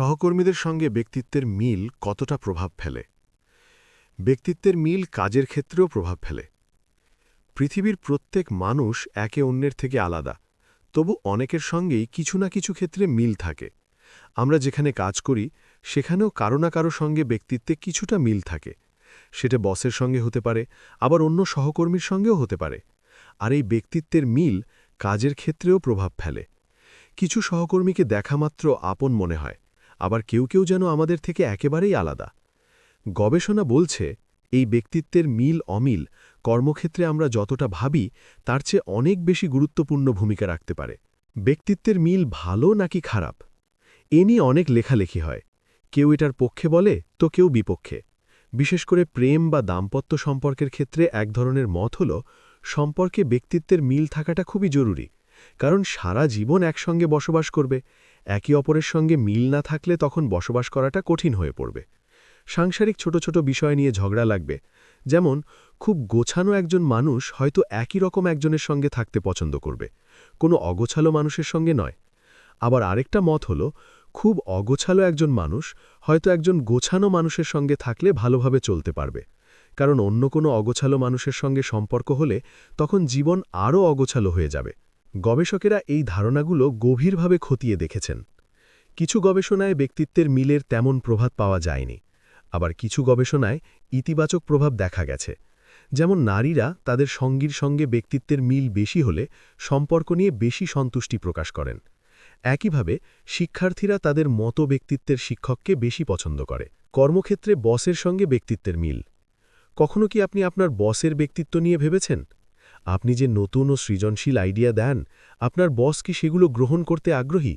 সহকর্মীদের সঙ্গে ব্যক্তিত্বের মিল কতটা প্রভাব ফেলে? ব্যক্তিত্বের মিল কাজের ক্ষেত্রেও প্রভাব ফেলে। পৃথিবীর প্রত্যেক মানুষ একে অন্যের থেকে আলাদা, তবু অনেকের সঙ্গেই কিছু না কিছু ক্ষেত্রে মিল থাকে। আমরা যেখানে কাজ করি, সেখানেও কারও না কারও সঙ্গে ব্যক্তিত্বে কিছুটা মিল থাকে। সেটা বসের সঙ্গে হতে পারে, আবার অন্য সহকর্মীর সঙ্গেও হতে পারে। আর এই ব্যক্তিত্বের মিল কাজের ক্ষেত্রেও প্রভাব ফেলে। কিছু সহকর্মীকে দেখামাত্র আপন মনে হয়। আবার কেউ কেউ যেন আমাদের থেকে একেবারেই আলাদা। গবেষণা বলছে, এই ব্যক্তিত্বের মিল অমিল, কর্মক্ষেত্রে আমরা যতটা ভাবি, তার চেয়ে অনেক বেশি গুরুত্বপূর্ণ ভূমিকা রাখতে পারে। ব্যক্তিত্বের মিল ভালো নাকি খারাপ? এ নিয়ে অনেক লেখালেখি হয়। কেউ এটার পক্ষে বলে, তো কেউ বিপক্ষে। বিশেষ করে প্রেম বা দাম্পত্য সম্পর্কের ক্ষেত্রে এক ধরনের মত হল, সম্পর্কে ব্যক্তিত্বের মিল থাকাটা খুবই জরুরি। কারণ সারা জীবন একসঙ্গে বসবাস করবে, একে অপরের সঙ্গে মিল না থাকলে তখন বসবাস করাটা কঠিন হয়ে পড়বে। সাংসারিক ছোট ছোট বিষয় নিয়ে ঝগড়া লাগবে, যেমন খুব গোছানো একজন মানুষ হয়তো একই রকম একজনের সঙ্গে থাকতে পছন্দ করবে, কোনো অগোছালো মানুষের সঙ্গে নয়। আবার আরেকটা মত হল, খুব অগোছালো একজন মানুষ হয়তো একজন গোছানো মানুষের সঙ্গে থাকলে ভালোভাবে চলতে পারবে, কারণ অন্য কোনো অগোছালো মানুষের সঙ্গে সম্পর্ক হলে তখন জীবন আরও অগোছালো হয়ে যাবে। গবেষকেরা এই ধারণাগুলো গভীরভাবে খতিয়ে দেখেছেন। কিছু গবেষণায় ব্যক্তিত্বের মিলের তেমন প্রভাব পাওয়া যায়নি, আবার কিছু গবেষণায় ইতিবাচক প্রভাব দেখা গেছে। যেমন নারীরা তাদের সঙ্গীর সঙ্গে ব্যক্তিত্বের মিল বেশি হলে সম্পর্ক নিয়ে বেশি সন্তুষ্টি প্রকাশ করেন। একইভাবে শিক্ষার্থীরা তাদের মত ব্যক্তিত্বের শিক্ষককে বেশি পছন্দ করে। কর্মক্ষেত্রে বসের সঙ্গে ব্যক্তিত্বের মিল। কখনো কি আপনি আপনার বসের ব্যক্তিত্ব নিয়ে ভেবেছেন? আপনি যে নতুন ও সৃজনশীল আইডিয়া দেন, আপনার বস কি সেগুলো গ্রহণ করতে আগ্রহী?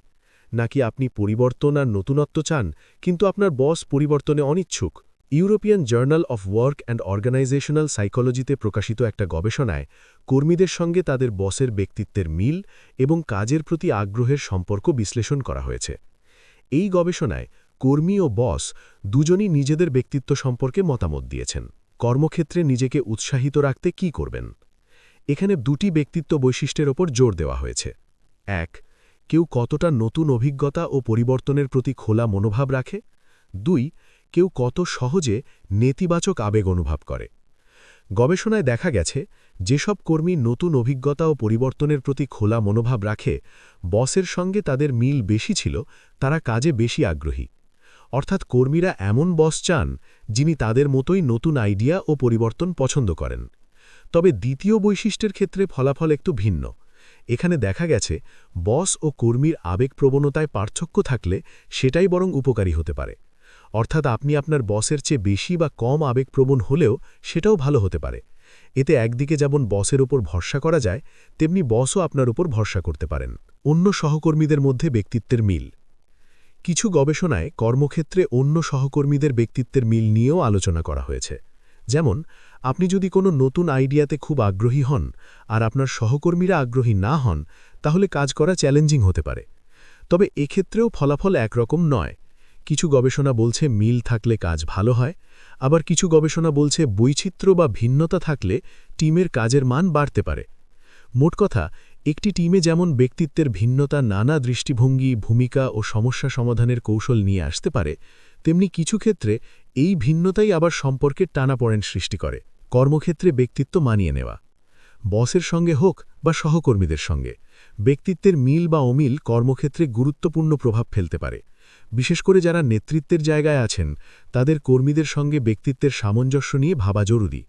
নাকি আপনি পরিবর্তন আর নতুনত্ব চান, কিন্তু আপনার বস পরিবর্তনে অনিচ্ছুক? European journal of work and organisational সাইকোলজিতে প্রকাশিত একটা গবেষণায়, কর্মীদের সঙ্গে তাদের বসের ব্যক্তিত্বের মিল এবং কাজের প্রতি আগ্রহের সম্পর্ক বিশ্লেষণ করা হয়েছে। এই গবেষণায়, কর্মী ও বস দুজনই নিজেদের ব্যক্তিত্ব সম্পর্কে মতামত দিয়েছেন। কর্মক্ষেত্রে নিজেকে উৎসাহিত রাখতে কি করবেন? এখানে দুটি ব্যক্তিত্ব বৈশিষ্ট্যের ওপর জোর দেওয়া হয়েছে। এক, কেউ কতটা নতুন অভিজ্ঞতা ও পরিবর্তনের প্রতি খোলা মনোভাব রাখে। দুই, কেউ কত সহজে নেতিবাচক আবেগ অনুভব করে। গবেষণায় দেখা গেছে, যেসব কর্মী নতুন অভিজ্ঞতা ও পরিবর্তনের প্রতি খোলা মনোভাব রাখে, বসের সঙ্গে তাদের মিল বেশি ছিল, তারা কাজে বেশি আগ্রহী। অর্থাৎ কর্মীরা এমন বস চান, যিনি তাদের মতোই নতুন আইডিয়া ও পরিবর্তন পছন্দ করেন। তবে দ্বিতীয় বৈশিষ্ট্যের ক্ষেত্রে ফলাফল একটু ভিন্ন। এখানে দেখা গেছে, বস ও কর্মীর আবেগ প্রবণতায় পার্থক্য থাকলে সেটাই বরং উপকারী হতে পারে। অর্থাৎ আপনি আপনার বসের চেয়ে বেশি বা কম আবেগপ্রবণ হলেও সেটাও ভালো হতে পারে। এতে একদিকে যেমন বসের ওপর ভরসা করা যায়, তেমনি বসও আপনার উপর ভরসা করতে পারেন। অন্য সহকর্মীদের মধ্যে ব্যক্তিত্বের মিল। কিছু গবেষণায় কর্মক্ষেত্রে অন্য সহকর্মীদের ব্যক্তিত্বের মিল নিয়েও আলোচনা করা হয়েছে। যেমন আপনি যদি কোনো নতুন আইডিয়াতে খুব আগ্রহী হন আর আপনার সহকর্মীরা আগ্রহী না হন, তাহলে কাজ করা চ্যালেঞ্জিং হতে পারে। তবে এক্ষেত্রেও ফলাফল একরকম নয়। কিছু গবেষণা বলছে মিল থাকলে কাজ ভালো হয়, আবার কিছু গবেষণা বলছে বৈচিত্র্য বা ভিন্নতা থাকলে টিমের কাজের মান বাড়তে পারে। মোট কথা, একটি টিমে যেমন ব্যক্তিত্বের ভিন্নতা, নানা দৃষ্টিভঙ্গি, ভূমিকা ও সমস্যা সমাধানের কৌশল নিয়ে আসতে পারে, তেমনি কিছু ক্ষেত্রে এই ভিন্নতাই আবার সম্পর্কের টানাপড়েন সৃষ্টি করে। কর্মক্ষেত্রে ব্যক্তিত্ব মানিয়ে নেওয়া। বসের সঙ্গে হোক বা সহকর্মীদের সঙ্গে, ব্যক্তিত্বের মিল বা অমিল কর্মক্ষেত্রে গুরুত্বপূর্ণ প্রভাব ফেলতে পারে। বিশেষ করে যারা নেতৃত্বের জায়গায় আছেন, তাদের কর্মীদের সঙ্গে ব্যক্তিত্বের সামঞ্জস্য নিয়ে ভাবা জরুরি।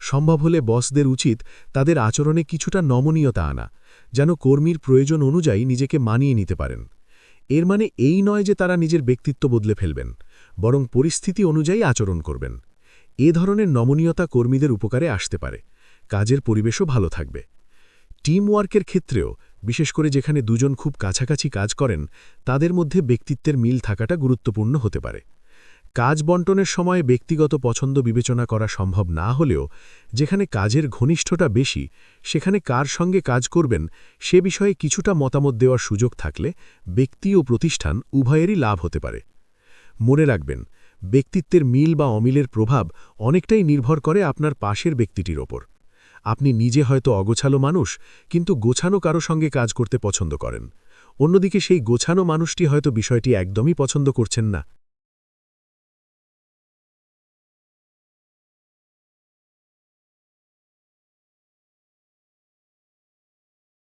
সম্ভব হলে বসদের উচিত তাদের আচরণে কিছুটা নমনীয়তা আনা, যেন কর্মীর প্রয়োজন অনুযায়ী নিজেকে মানিয়ে নিতে পারেন। এর মানে এই নয় যে তারা নিজের ব্যক্তিত্ব বদলে ফেলবেন, বরং পরিস্থিতি অনুযায়ী আচরণ করবেন। এ ধরনের নমনীয়তা কর্মীদের উপকারে আসতে পারে। কাজের পরিবেশও ভালো থাকবে। টিম ওয়ার্কের ক্ষেত্রেও, বিশেষ করে যেখানে দুজন খুব কাছাকাছি কাজ করেন, তাদের মধ্যে ব্যক্তিত্বের মিল থাকাটা গুরুত্বপূর্ণ হতে পারে। কাজ বন্টনের সময় ব্যক্তিগত পছন্দ বিবেচনা করা সম্ভব না হলেও, যেখানে কাজের ঘনিষ্ঠতা বেশি, সেখানে কার সঙ্গে কাজ করবেন, সে বিষয়ে কিছুটা মতামত দেওয়ার সুযোগ থাকলে ব্যক্তি ও প্রতিষ্ঠান উভয়েরই লাভ হতে পারে। মনে রাখবেন ব্যক্তিত্বের মিল বা অমিলের প্রভাব অনেকটাই নির্ভর করে আপনার পাশের ব্যক্তিটির ওপর। আপনি নিজে হয়তো অগোছালো মানুষ, কিন্তু গোছানো কারও সঙ্গে কাজ করতে পছন্দ করেন। অন্যদিকে সেই গোছানো মানুষটি হয়তো বিষয়টি একদমই পছন্দ করছেন না।